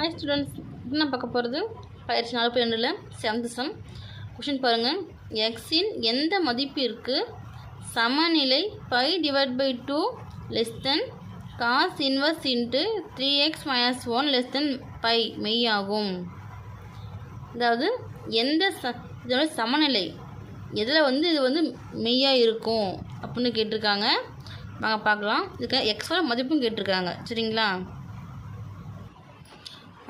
Hi students என்ன பார்க்க போகிறது பயிற்சி நாலு புள்ளி ரெண்டில் செவன்த் சம் கொஷின் பாருங்கள் எக்ஸின் எந்த மதிப்பிற்கு சமநிலை pi divide by two less than cos inverse into three x minus one less than pi மெய்யாகும். அதாவது எந்த ச இதோட சமநிலை எதில் வந்து இது வந்து மெய்யாக இருக்கும் அப்படின்னு கேட்டிருக்காங்க. நாங்கள் பார்க்கலாம். இதுக்கு எக்ஸோட மதிப்பும் கேட்டிருக்காங்க. சரிங்களா?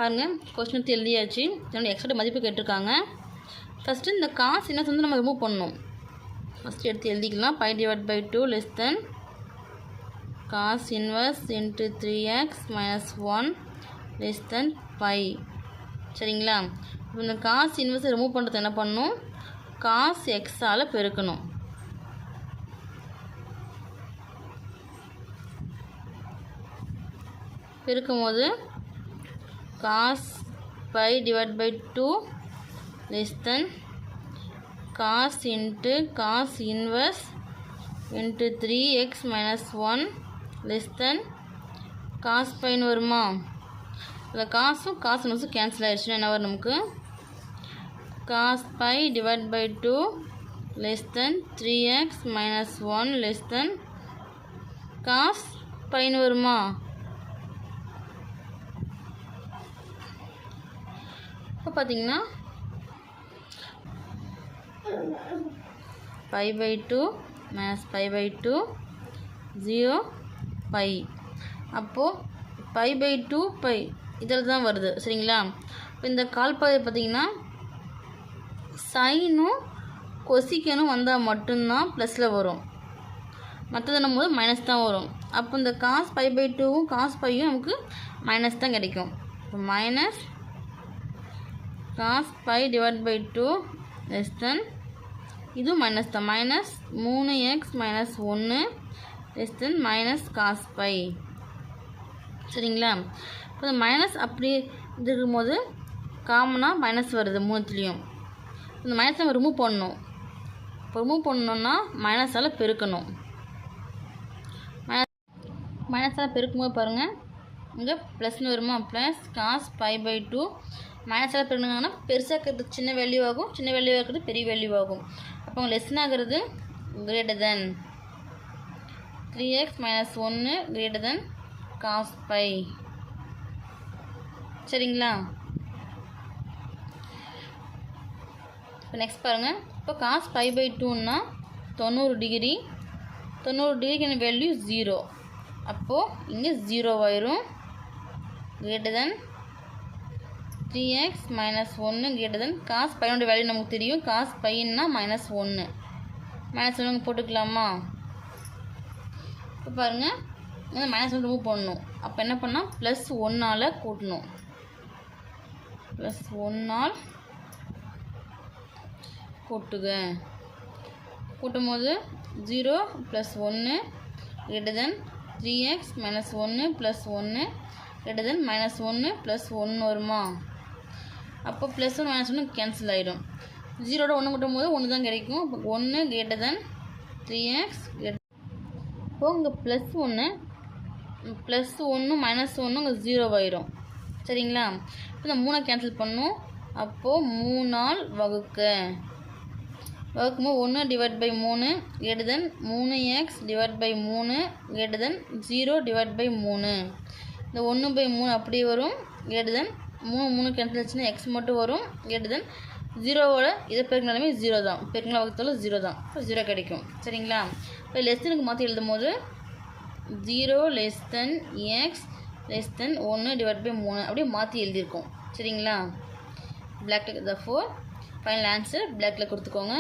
பாருங்கள் கொஸ்டின் எடுத்து எழுதியாச்சு என்னோடய எக்ஸ்ட்ரா மதிப்பு கேட்டிருக்காங்க. ஃபஸ்ட்டு இந்த காசு என்ன வந்து நம்ம ரிமூவ் பண்ணணும். ஃபஸ்ட்டு எடுத்து எழுதிக்கலாம். Pi divide by two less than cos inverse into three x minus one less than pi சரிங்களா? இப்போ இந்த காசு இன்வர்ஸ் ரிமூவ் பண்ணுறது என்ன பண்ணணும்? காஸ் எக்ஸால் பெருக்கணும். பெருக்கும் போது cos pi divide by two less than cos into cos inverse into three x minus one less than cos பைன்னு வருமா? இந்த காசும் காசு நோசும் கேன்சல் ஆகிடுச்சுன்னா என்ன வரும் நமக்கு? Cos pi divide by two less than three x minus one less than cos பைன்னு வருமா? இப்போ பார்த்தீங்கன்னா pi by two maze pi by two zero pi அப்போது பை பை டூ பை இதில் தான் வருது சரிங்களா? இப்போ இந்த கால்பாதை பார்த்தீங்கன்னா சைனும் கொசிக்கனும் வந்தால் மட்டும்தான் ப்ளஸில் வரும். மற்றதுன்னும் போது மைனஸ் தான் வரும். அப்போ இந்த காஸ் பை பை டூவும் காஸ் பையும் நமக்கு மைனஸ் தான் கிடைக்கும். இப்போ minus cos pi divide by two less than இதுவும் மைனஸ் தான் மைனஸ் மூணு எக்ஸ் மைனஸ் ஒன்று less than minus cos pi சரிங்களா? இப்போ இந்த மைனஸ் அப்படி இது இருக்கும்போது காமனாக மைனஸ் வருது மூணுத்துலேயும். இந்த மைனஸ் நம்ம ரிமூவ் பண்ணணும். இப்போ ரிமூவ் பண்ணணுன்னா மைனஸால் பெருக்கணும். மைனஸ் மைனஸால் பெருக்கும்போது பாருங்கள் இங்கே ப்ளஸ்னு வருமா? Plus cos pi by two மைனஸால் பெருக்குனாங்கன்னா பெருசாக இருக்கிறது சின்ன வேல்யூ ஆகும். சின்ன வேல்யூ இருக்கிறது பெரிய வேல்யூ ஆகும். அப்போ லெஸ்ன் ஆகிறது greater than three x minus ஒன்று கிரேட்டர் தென் காஸ் பை சரிங்களா? இப்போ நெக்ஸ்ட் பாருங்கள் இப்போ காஸ் ஃபைவ் பை டூன்னா தொண்ணூறு டிகிரி தொண்ணூறு டிகிரிக்கான வேல்யூ ஜீரோ அப்போது இங்கே ஜீரோ ஆயிரும். Greater than three X minus ஒன்று கிரேட்டர் தென் காஸ் பையனோட வேல்யூ நமக்கு தெரியும். காஸ் பையன்னா மைனஸ் ஒன்று மைனஸ் ஒன்று போட்டுக்கலாமா? இப்போ பாருங்கள் இந்த மைனஸ் ஒன்று ரிமூவ் பண்ணணும். அப்போ என்ன பண்ணால் ப்ளஸ் ஒன்னால் கூட்டணும். ப்ளஸ் ஒன்னால் கூட்டுக. கூட்டும் போது ஜீரோ ப்ளஸ் ஒன்று greater than three x minus ஒன்று ப்ளஸ் ஒன்று கிரேட்டர் தென் மைனஸ் ஒன்று ப்ளஸ் ஒன்று வருமா? அப்போ ப்ளஸ் ஒன் மைனஸ் ஒன்று கேன்சல் ஆகிடும் ஜீரோட ஒன்று கூட்டும் போது ஒன்று தான் கிடைக்கும். அப்போ ஒன்று கிரேட்டர் தென் த்ரீ எக்ஸ் இப்போது இங்கே ப்ளஸ் ஒன்று ப்ளஸ் ஒன்று மைனஸ் ஒன்று இங்கே ஜீரோவாயிரும் சரிங்களா? இப்போ இந்த மூணை கேன்சல் பண்ணும். அப்போது மூணால் வகுக்க. வகுக்கும்போது ஒன்று டிவைட் பை மூணு கேட்டு தென் மூணு எக்ஸ் டிவைட் பை மூணு கேட்டு தென் ஜீரோ டிவைட் பை மூணு. இந்த ஒன்று பை மூணு அப்படியே வரும். கேட்டு தென். மூணு மூணு கேன்சல் ஆச்சுன்னா எக்ஸ் மட்டும் வரும். கேட்டு தென். ஜீரோவோட இதை பெருக்கினாலுமே ஜீரோ தான். பெருக்கினா வகுத்தாலும் ஜீரோ தான். இப்போ ஜீரோ கிடைக்கும். சரிங்களா? இப்போ லெஸ்தனுக்கு மாற்றி எழுதும் போது zero less than x less than ஒன்று டிவைட் பை மூணு. அப்படியே மாற்றி எழுதியிருக்கோம். சரிங்களா? Block the for final answer பிளாக்ல கொடுத்துக்கோங்க.